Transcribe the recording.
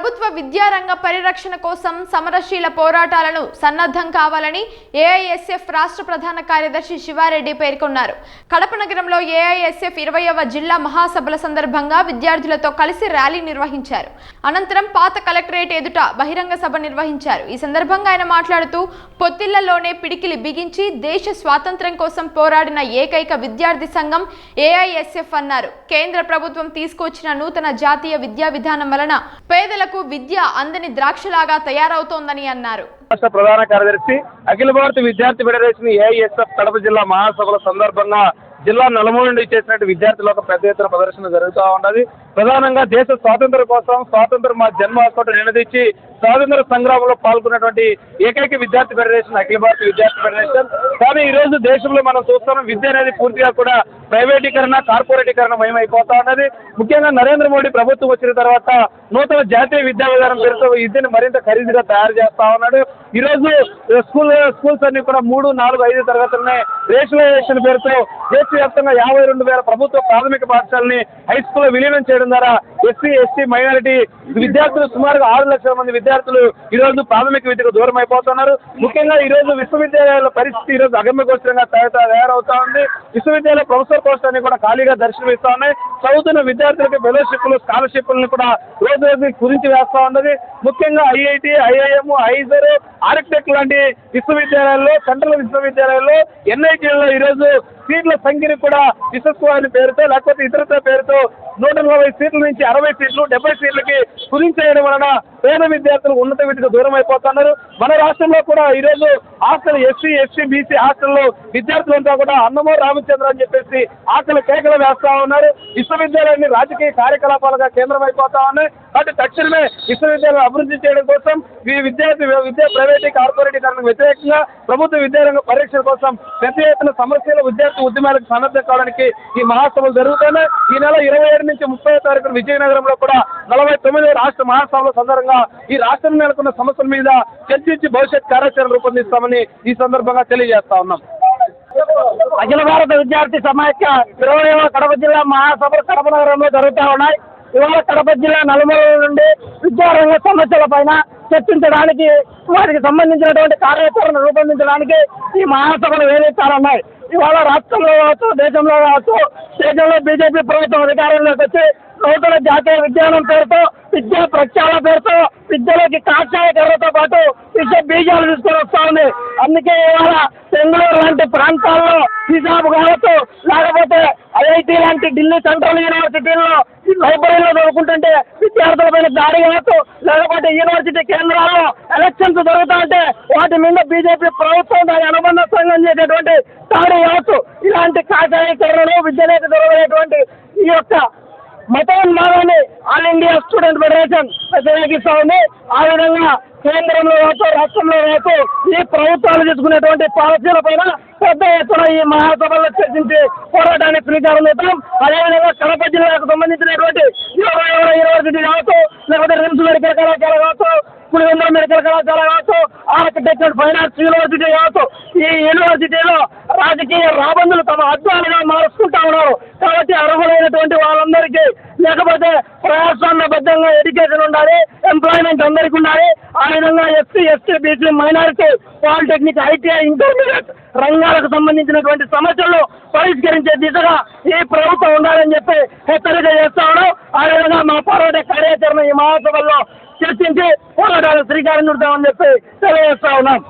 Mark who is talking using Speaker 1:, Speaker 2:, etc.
Speaker 1: ప్రభుత్వ విద్యారంగ పరిరక్షణ కోసం సమరశీల పోరాటాలను సన్నద్ధం కావాలని ఏఐఎస్ఎఫ్ రాష్ట్ర ప్రధాన కార్యదర్శి శివారెడ్డి పేర్కొన్నారు. కడప నగరంలో ఏఐఎస్ఎఫ్ ఇరవయవ జిల్లా మహాసభల సందర్భంగా విద్యార్థులతో కలిసి ర్యాలీ నిర్వహించారు. అనంతరం పాత కలెక్టరేట్ ఎదుట బహిరంగ సభ నిర్వహించారు. ఈ సందర్భంగా ఆయన మాట్లాడుతూ పొత్తిళ్ళలోనే పిడికిలి బిగించి దేశ స్వాతంత్ర్యం కోసం పోరాడిన ఏకైక విద్యార్థి సంఘం ఏఐఎస్ఎఫ్ అన్నారు. కేంద్ర ప్రభుత్వం తీసుకొచ్చిన నూతన జాతీయ విద్యా విధానం వలన పేదలకు విద్య అందని ద్రాక్షలాగా తయారవుతోందని అన్నారు.
Speaker 2: రాష్ట్ర ప్రధాన కార్యదర్శి అఖిల భారత విద్యార్థి ఫెడరేషన్ ఏఐఎస్ఎఫ్ కడప జిల్లా మహాసభల సందర్భంగా జిల్లా నలుమూల నుండి చేసినట్టు విద్యార్థులు ఒక పెద్ద ఎత్తున ప్రదర్శన జరుగుతూ ఉన్నది. ప్రధానంగా దేశ స్వాతంత్రం కోసం స్వాతంత్రం మా జన్మ హక్కు నినదించి స్వాతంత్ర సంగ్రామంలో పాల్గొన్నటువంటి ఏకైక విద్యార్థి ఫెడరేషన్ అఖిల భారత విద్యార్థి ఫెడరేషన్. కానీ ఈ రోజు దేశంలో మనం చూస్తున్నాం విద్య అనేది పూర్తిగా కూడా ప్రైవేటీకరణ కార్పొరేటీకరణ మయమైపోతా ఉన్నది. ముఖ్యంగా నరేంద్ర మోడీ ప్రభుత్వం వచ్చిన తర్వాత నూతన జాతీయ విద్యా విధానం పేరుతో విద్యను మరింత ఖరీదుగా తయారు చేస్తా ఉన్నాడు. ఈ రోజు స్కూల్ స్కూల్స్ అన్ని కూడా మూడు నాలుగు ఐదు తరగతులనే రేషనలైజేషన్ పేరుతో దేశవ్యాప్తంగా యాభై రెండు వేల ప్రభుత్వ ప్రాథమిక పాఠశాలని హై స్కూల్లో విలీనం చేయడం ద్వారా ఎస్సీ ఎస్టీ మైనారిటీ విద్యార్థులు సుమారుగా ఆరు లక్షల మంది విద్యార్థులు ఈ రోజు ప్రాథమిక విద్యకు దూరం అయిపోతున్నారు. ముఖ్యంగా ఈ రోజు విశ్వవిద్యాలయాల పరిస్థితి ఈ రోజు అగమ్యగోచరంగా తయారవుతా ఉంది. విశ్వవిద్యాలయ ప్రొఫెసర్ పోస్ట్ అన్ని కూడా ఖాళీగా దర్శనమిస్తా ఉన్నాయి. చదువుతున్న విద్యార్థులకు ఫెలోషిప్లు స్కాలర్షిప్లను కూడా రోజు రోజు కురించి వేస్తా ఉన్నది. ముఖ్యంగా ఐఐటి ఐఐఎం ఐజర్ ఆర్కిటెక్ట్ లాంటి విశ్వవిద్యాలయాల్లో సెంట్రల్ విశ్వవిద్యాలయాల్లో ఎన్ఐటీలలో ఈరోజు సీట్ల సంఖ్యను కూడా విశ్వస్వామి పేరుతో లేకపోతే ఇతరత్వ పేరుతో నూట నలభై సీట్ల నుంచి అరవై సీట్లు డెబ్బై సీట్లకి కుదించేయడం వలన పేద విద్యార్థులు ఉన్నత విద్యకు దూరం అయిపోతున్నారు. మన రాష్ట్రంలో కూడా ఈరోజు హాస్టల్ ఎస్సీ ఎస్టీ బీసీ హాస్టల్లో విద్యార్థులంతా కూడా అన్నమో రామచంద్ర అని చెప్పేసి ఆకలి కేకలు వేస్తా ఉన్నారు. విశ్వవిద్యాలయాన్ని రాజకీయ కార్యకలాపాలుగా కేంద్రం అయిపోతా ఉన్నాయి. కాబట్టి తక్షణమే విశ్వవిద్యాలయం అభివృద్ధి చేయడం కోసం ఈ విద్యార్థి విద్యా ప్రైవేటీ కార్పొరేటీకరణకు వ్యతిరేకంగా ప్రభుత్వ విద్యారంగ పరీక్షల కోసం పెద్ద ఎత్తున సమస్యల విద్యార్థి ఉద్యమాలకు సన్నద్ధం కావడానికి ఈ మహాసభలు జరుగుతున్నాయి. ఈ నెల ఇరవై ఏడు నుంచి ముప్పై తారీఖున విజయనగరంలో కూడా నలభై తొమ్మిది రాష్ట్ర మహాసభల సందర్భంగా ఈ రాష్ట్రం నెలకొన్న సమస్యల మీద చర్చించి భవిష్యత్ కార్యాచరణ రూపొందిస్తామని ఈ సందర్భంగా తెలియజేస్తా ఉన్నాం.
Speaker 3: అఖిల భారత విద్యార్థి సమాఖ్య ఇరవై కడప జిల్లా మహాసభలు కడప నగరంలో జరుగుతూ ఉన్నాయి. ఇవాళ కడప జిల్లా నలుమూల నుండి విద్యారంగ సమస్యల పైన చర్చించడానికి వాటికి సంబంధించినటువంటి కార్యాచరణ రూపొందించడానికి ఈ మహాసభలు వేదిస్తారన్నాయి. ఇవాళ రాష్ట్రంలో కావచ్చు దేశంలో కావచ్చు దేశంలో బీజేపీ ప్రభుత్వం అధికారంలోకి వచ్చి నూతన జాతీయ విజ్ఞానం పేరుతో విద్యా ప్రక్షాళన పేరుతో విద్యలోకి కాషాయకరణతో పాటు విద్య బీజాలు తీసుకొని వస్తా ఉంది. అందుకే ఇవాళ బెంగళూరు లాంటి ప్రాంతాల్లో హిజాబ్ కావచ్చు లేకపోతే ఐఐటి లాంటి ఢిల్లీ సెంట్రల్ యూనివర్సిటీల్లో లైబ్రరీలో చదువుకుంటుంటే విద్యార్థులపైన దాడి కావచ్చు లేకపోతే యూనివర్సిటీ కేంద్రాల్లో ఎలక్షన్స్ జరుగుతా ఉంటే వాటి మీద బీజేపీ ప్రభుత్వం దాని అనుబంధ సంఘం చేసేటువంటి ఇలాంటి కాషాయకరణలు విద్యలేక జరగలేటువంటి ఈ యొక్క మతోన్మాదాన్ని ఆల్ ఇండియా స్టూడెంట్ ఫెడరేషన్ వ్యతిరేకిస్తా ఉంది ఆ విధంగా కేంద్రంలో కావచ్చు రాష్ట్రంలో కావచ్చు ఈ ప్రభుత్వాలు తీసుకునేటువంటి పాలసీల పైన పెద్ద ఎత్తున ఈ మహాసభలో చర్చించి పోరాటానికి శ్రీకారం చుట్టాం. అదేవిధంగా కడప జిల్లాకు సంబంధించినటువంటి ఇరవై యూనివర్సిటీ కావచ్చు లేకపోతే రిమ్స్ మెడికల్ కళాశాల కావచ్చు పులివెందుల మెడికల్ కళాశాల కావచ్చు ఆర్కిటెక్చర్ ఫైనాన్స్ యూనివర్సిటీ కావచ్చు ఈ యూనివర్సిటీలో రాజకీయ రాబందులు తమ అద్భుతాలుగా మారుస్తుంటా ఉన్నారు. కాబట్టి అర్హులైనటువంటి వాళ్ళందరికీ లేకపోతే ప్రజాస్వామ్యబద్ధంగా ఎడ్యుకేషన్ ఉండాలి ఎంప్లాయ్మెంట్ అందరికీ ఉండాలి. ఆ విధంగా SC ST BC minority polytechnic ITI intermediate రంగాలకు సంబంధించినటువంటి సమస్యలను పరిష్కరించే దిశగా ఈ ప్రభుత్వం ఉండాలని చెప్పి హెచ్చరిక చేస్తా ఉన్నాం. ఆ విధంగా మా పోరాట కార్యాచరణ ఈ మహాసభల్లో చర్చించి పోరాటాలు శ్రీకారం చుడతామని చెప్పి తెలియజేస్తా ఉన్నాం.